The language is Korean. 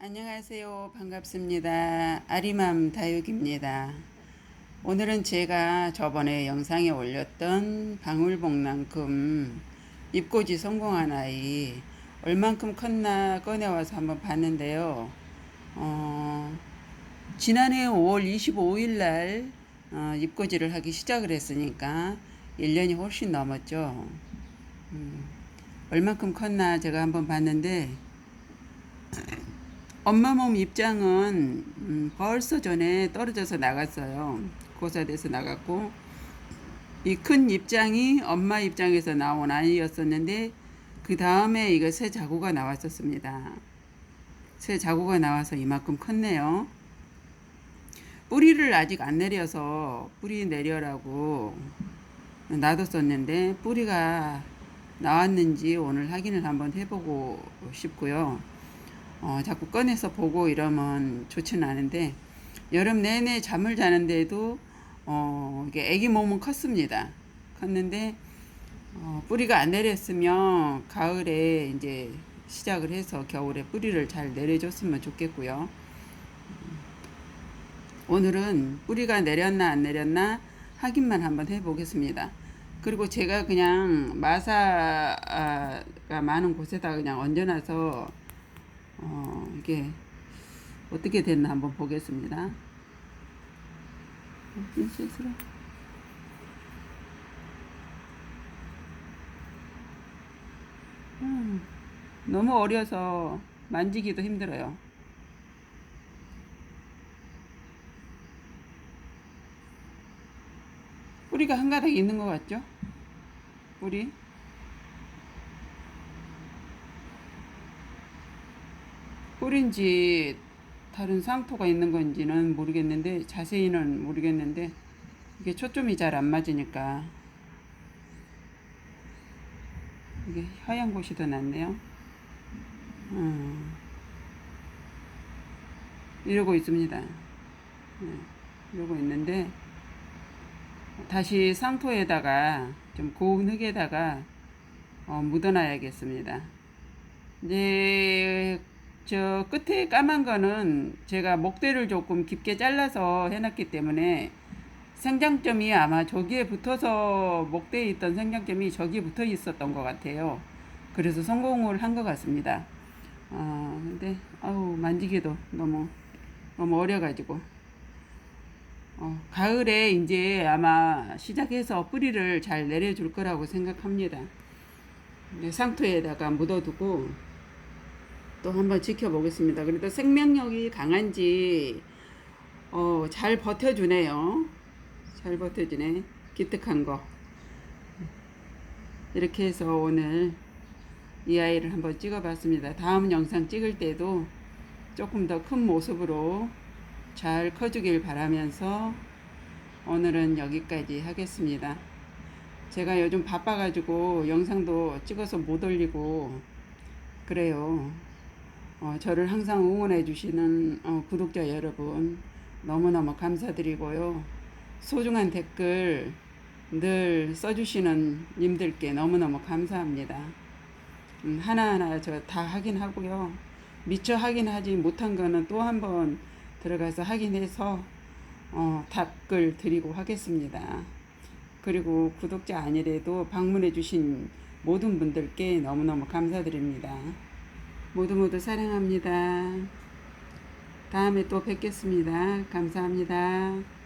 안녕하세요. 반갑습니다. 아리맘 다육입니다. 오늘은 제가 저번에 영상에 올렸던 방울복랑금 입고지 성공한 아이 얼만큼 컸나 꺼내와서 한번 봤는데요. 어, 지난해 5월 25일 날 어, 입고지를 하기 시작을 했으니까 1년이 훨씬 넘었죠. 음, 얼만큼 컸나 제가 한번 봤는데 엄마 몸 입장은 음, 벌써 전에 떨어져서 나갔어요. 고사돼서 나갔고 이 큰 입장이 엄마 입장에서 나온 아이였었는데 그 다음에 이거 새 자구가 나왔었습니다. 새 자구가 나와서 이만큼 컸네요. 뿌리를 아직 안 내려서 뿌리 내려라고 놔뒀었는데 뿌리가 나왔는지 오늘 확인을 한번 해보고 싶고요. 어, 자꾸 꺼내서 보고 이러면 좋지는 않은데 여름 내내 잠을 자는데도 어, 이게 아기 몸은 컸습니다. 컸는데 어, 뿌리가 안 내렸으면 가을에 이제 시작을 해서 겨울에 뿌리를 잘 내려줬으면 좋겠고요. 오늘은 뿌리가 내렸나 안 내렸나 확인만 한번 해보겠습니다. 그리고 제가 그냥 마사가 많은 곳에다 그냥 얹어놔서 어, 이게 어떻게 됐나 한번 보겠습니다. 음, 너무 어려서 만지기도 힘들어요. 뿌리가 한 가닥 있는 것 같죠? 뿌리. 뿌린지 다른 상토가 있는 건지는 모르겠는데 자세히는 모르겠는데 이게 초점이 잘 안 맞으니까 이게 하얀 곳이 더 낫네요. 음. 이러고 있습니다. 네, 이러고 있는데 다시 상토에다가 좀 고운 흙에다가 어, 묻어놔야겠습니다. 이제 저 끝에 까만 거는 제가 목대를 조금 깊게 잘라서 해놨기 때문에 생장점이 아마 저기에 붙어서 목대에 있던 생장점이 저기에 붙어 있었던 것 같아요. 그래서 성공을 한 것 같습니다. 어, 근데, 아우, 만지기도 너무, 너무 어려가지고. 어, 가을에 이제 아마 시작해서 뿌리를 잘 내려줄 거라고 생각합니다. 상토에다가 묻어두고, 또 한번 지켜보겠습니다. 그래도 생명력이 강한지 어, 잘 버텨주네요. 잘 버텨주네. 기특한 거. 이렇게 해서 오늘 이 아이를 한번 찍어봤습니다. 다음 영상 찍을 때도 조금 더 큰 모습으로 잘 커주길 바라면서 오늘은 여기까지 하겠습니다. 제가 요즘 바빠가지고 영상도 찍어서 못 올리고 그래요. 어, 저를 항상 응원해 주시는 어, 구독자 여러분 너무너무 감사드리고요. 소중한 댓글 늘 써주시는 님들께 너무너무 감사합니다. 음, 하나하나 저다 확인하고요. 미처 확인하지 못한 거는 또 한 번 들어가서 확인해서 어, 답글 드리고 하겠습니다. 그리고 구독자 아니래도 방문해 주신 모든 분들께 너무너무 감사드립니다. 모두 모두 사랑합니다. 다음에 또 뵙겠습니다. 감사합니다.